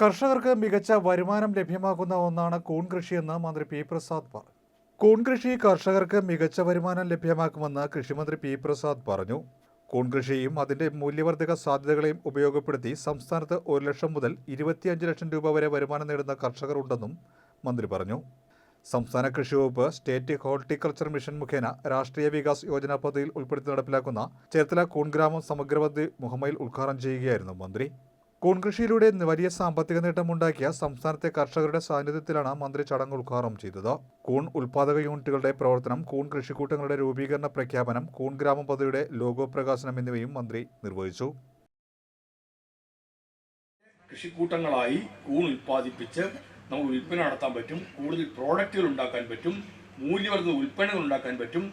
കർഷകർക്ക് മികച്ച വരുമാനം ലഭ്യമാക്കുന്ന ഒന്നാണ് കൂൺ കൃഷിയെന്ന് മന്ത്രി പി പ്രസാദ് പറഞ്ഞു കൂൺ കൃഷി കർഷകർക്ക് മികച്ച വരുമാനം ലഭ്യമാക്കുമെന്ന് കൃഷിമന്ത്രി പി പ്രസാദ് പറഞ്ഞു. കൂൺ കൃഷിയും അതിന്റെ മൂല്യവർദ്ധക സാധ്യതകളെയും ഉപയോഗപ്പെടുത്തി സംസ്ഥാനത്ത് ഒരു ലക്ഷം മുതൽ ഇരുപത്തിയഞ്ച് ലക്ഷം രൂപ വരെ വരുമാനം നേടുന്ന കർഷകർ ഉണ്ടെന്നും മന്ത്രി പറഞ്ഞു. സംസ്ഥാന കൃഷി വകുപ്പ് സ്റ്റേറ്റ് ഹോർട്ടിക്കൾച്ചർ മിഷൻ മുഖേന രാഷ്ട്രീയ വികാസ് യോജന പദ്ധതിയിൽ ഉൾപ്പെടുത്തി നടപ്പിലാക്കുന്ന ചേർത്തല കൂൺഗ്രാമം സമഗ്ര സമഗ്രപദ്ധതി മുഹമ്മയിൽ ഉദ്ഘാടനം ചെയ്യുകയായിരുന്നു മന്ത്രി. കൂൺ കൃഷിയിലൂടെ വലിയ സാമ്പത്തിക നേട്ടമുണ്ടാക്കിയ സംസ്ഥാനത്തെ കർഷകരുടെ സാന്നിധ്യത്തിലാണ് മന്ത്രി ചടങ്ങ് ഉദ്ഘാടനം ചെയ്തത്. കൂൺ ഉൽപാദക യൂണിറ്റുകളുടെ പ്രവർത്തനം കൂൺ കൃഷിക്കൂട്ടങ്ങളുടെ രൂപീകരണ പ്രഖ്യാപനം കൂൺ ഗ്രാമ പദ്ധതിയുടെ ലോഗോ പ്രകാശനം എന്നിവയും മന്ത്രി നിർവഹിച്ചു. കൃഷിക്കൂട്ടങ്ങളായി കൂൺ ഉൽപ്പാദിപ്പിച്ച് നമുക്ക് വിൽപ്പന നടത്താൻ പറ്റും കൂടുതൽ പ്രോഡക്റ്റുകൾ ഉണ്ടാക്കാൻ പറ്റും മൂല്യവർദ്ധിത ഉൽപ്പന്നങ്ങൾ ഉണ്ടാക്കാൻ പറ്റും.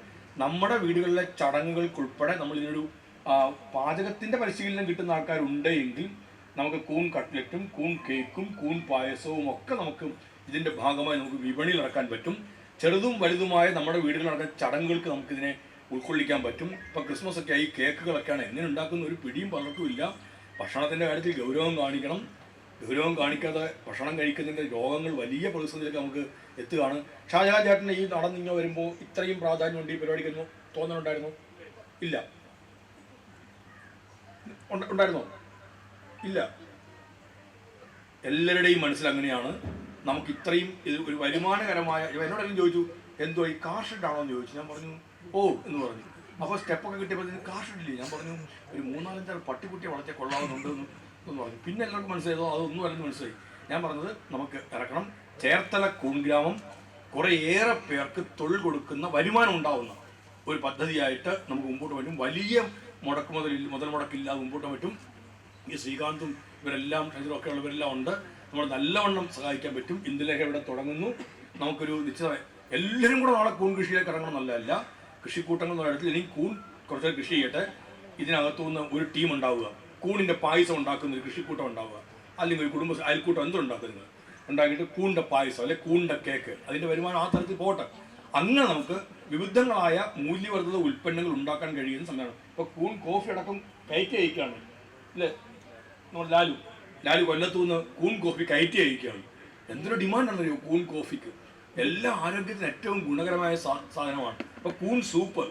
നമ്മുടെ വീടുകളിലെ ചടങ്ങുകൾക്കുൾപ്പെടെ നമ്മളിതിനൊരു പാചകത്തിന്റെ പരിശീലനം കിട്ടുന്ന ആൾക്കാരുണ്ട് എങ്കിൽ നമുക്ക് കൂൺ കട്ട്ലറ്റും കൂൺ കേക്കും കൂൺ പായസവും ഒക്കെ നമുക്ക് ഇതിന്റെ ഭാഗമായി നമുക്ക് വിപണിയിൽ നടക്കാൻ പറ്റും. ചെറുതും വലുതുമായ നമ്മുടെ വീടുകളിൽ നടക്കുന്ന ചടങ്ങുകൾക്ക് നമുക്കിതിനെ ഉൾക്കൊള്ളിക്കാൻ പറ്റും. ഇപ്പം ക്രിസ്മസ് ഒക്കെ ആയി കേക്കുകളൊക്കെയാണ് എങ്ങനെ ഉണ്ടാക്കുന്ന ഒരു പിടിയും പലർക്കും ഇല്ല. ഭക്ഷണത്തിന്റെ കാര്യത്തിൽ ഗൗരവം കാണിക്കണം. ഗൗരവം കാണിക്കാതെ ഭക്ഷണം കഴിക്കുന്നതിന്റെ രോഗങ്ങൾ വലിയ പ്രതിസന്ധിയിലേക്ക് നമുക്ക് എത്തുകയാണ്. ഷാജഹാൻ ചേട്ടൻ ഈ നടന്നിങ്ങ വരുമ്പോൾ ഇത്രയും പ്രാധാന്യമുണ്ട് ഈ പരിപാടിക്ക് തോന്നുന്നുണ്ടായിരുന്നു ഇല്ല. ഉണ്ടായിരുന്നോ? ഇല്ല. എല്ലാവരുടെയും മനസ്സിൽ അങ്ങനെയാണ്. നമുക്ക് ഇത്രയും ഇത് ഒരു വരുമാനകരമായ എന്നോടെല്ലാം ചോദിച്ചു എന്തോ ഈ കാർ ഷെഡാണോ എന്ന് ചോദിച്ചു. ഞാൻ പറഞ്ഞു ഓ എന്ന് പറഞ്ഞു. അപ്പോൾ സ്റ്റെപ്പൊക്കെ കിട്ടിയപ്പോൾ കാർ ഷെഡില്ലേ ഞാൻ പറഞ്ഞു ഒരു മൂന്നാലഞ്ചാറ് പട്ടിക്കുട്ടിയെ വളർത്തിയ കൊള്ളാവുന്നുണ്ട് എന്ന് പറഞ്ഞു. പിന്നെ എല്ലാവർക്കും മനസ്സിലായതോ അതൊന്നും അല്ലെന്ന് മനസ്സിലായി. ഞാൻ പറഞ്ഞത് നമുക്ക് ഇറക്കണം. ചേർത്തല കൂൺഗ്രാമം കുറേയേറെ പേർക്ക് തൊഴിൽ കൊടുക്കുന്ന വരുമാനം ഉണ്ടാവുന്ന ഒരു പദ്ധതിയായിട്ട് നമുക്ക് മുമ്പോട്ട് പറ്റും. വലിയ മുടക്ക് മുതൽ മുതൽ മുടക്കില്ലാതെ മുമ്പോട്ട് പറ്റും. ഈ ശ്രീകാന്തും ഇവരെല്ലാം ഒക്കെ ഉള്ളവരെല്ലാം ഉണ്ട്. നമ്മൾ നല്ലവണ്ണം സഹായിക്കാൻ പറ്റും. ഇന്ദുലേഖ ഇവിടെ തുടങ്ങുന്നു. നമുക്കൊരു നിശ്ചിത എല്ലാവരും കൂടെ നാളെ കൂൺ കൃഷിയിലേക്ക് ഇറങ്ങണം നല്ലതല്ല കൃഷിക്കൂട്ടങ്ങൾ എന്ന് പറയുന്നത് ഇനി കൂൺ കുറച്ച് കൃഷി ചെയ്യട്ടെ. ഇതിനകത്തുനിന്ന് ഒരു ടീം ഉണ്ടാവുക. കൂണിന്റെ പായസം ഉണ്ടാക്കുന്ന ഒരു കൃഷിക്കൂട്ടം ഉണ്ടാവുക. അല്ലെങ്കിൽ ഒരു കുടുംബ അയൽക്കൂട്ടം എന്തുണ്ടാക്കുന്നത് ഉണ്ടാക്കിയിട്ട് കൂണിന്റെ പായസം അല്ലെങ്കിൽ കൂണിന്റെ കേക്ക്. അതിന്റെ വരുമാനം ആ തരത്തിൽ പോട്ടെ. അങ്ങനെ നമുക്ക് വിവിധങ്ങളായ മൂല്യവർദ്ധിത ഉൽപ്പന്നങ്ങൾ ഉണ്ടാക്കാൻ കഴിയുന്ന സമയമാണ്. ഇപ്പൊ കൂൺ കോഫി അടക്കം കയറ്റി അയക്കുകയാണ്. അല്ലേ? നമ്മൾ ലാലു. ലാലു കൊല്ലത്തു നിന്ന് കൂൺ കോഫി കയറ്റി അയക്കുകയാണ്. എന്തൊരു ഡിമാൻഡാണ് കൂൺ കോഫിക്ക്? എല്ലാ ആരോഗ്യത്തിന് ഏറ്റവും ഗുണകരമായ സാധനമാണ്. അപ്പോൾ കൂൺ സൂപ്പ്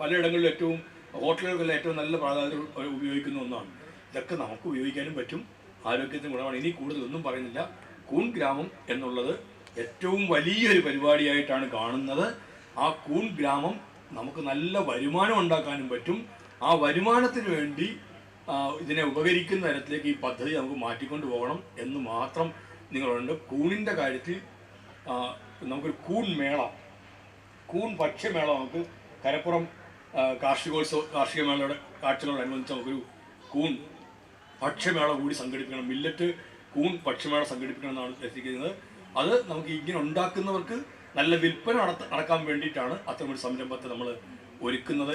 പലയിടങ്ങളിലും ഏറ്റവും ഹോട്ടലുകളിൽ ഏറ്റവും നല്ല പ്രാധാന്യം ഉപയോഗിക്കുന്ന ഒന്നാണ്. ഇതൊക്കെ നമുക്ക് ഉപയോഗിക്കാനും പറ്റും. ആരോഗ്യത്തിന് ഗുണമാണ്. ഇനി കൂടുതലൊന്നും പറയുന്നില്ല. കൂൺ ഗ്രാമം എന്നുള്ളത് ഏറ്റവും വലിയൊരു പരിപാടിയായിട്ടാണ് കാണുന്നത്. ആ കൂൺ ഗ്രാമം നമുക്ക് നല്ല വരുമാനം ഉണ്ടാക്കാനും പറ്റും. ആ വരുമാനത്തിന് വേണ്ടി ഇതിനെ ഉപകരിക്കുന്ന തരത്തിലേക്ക് ഈ പദ്ധതി നമുക്ക് മാറ്റിക്കൊണ്ടു പോകണം എന്ന് മാത്രം നിങ്ങളുണ്ട്. കൂണിന്റെ കാര്യത്തിൽ നമുക്കൊരു കൂൺ മേള കൂൺ ഭക്ഷ്യമേള നമുക്ക് കരപ്പുറം കാർഷികോത്സവ കാർഷിക മേളയുടെ കാഴ്ചകളോടനുബന്ധിച്ച് നമുക്കൊരു കൂൺ ഭക്ഷ്യമേള കൂടി സംഘടിപ്പിക്കണം. മില്ലറ്റ് കൂൺ ഭക്ഷ്യമേള സംഘടിപ്പിക്കണം എന്നാണ് എത്തിക്കുന്നത് അത് നമുക്ക് ഇങ്ങനെ ഉണ്ടാക്കുന്നവർക്ക് നല്ല വിൽപ്പന നടത്ത നടക്കാൻ വേണ്ടിയിട്ടാണ് അത്തരമൊരു സംരംഭത്തെ നമ്മൾ ഒരുക്കുന്നത്.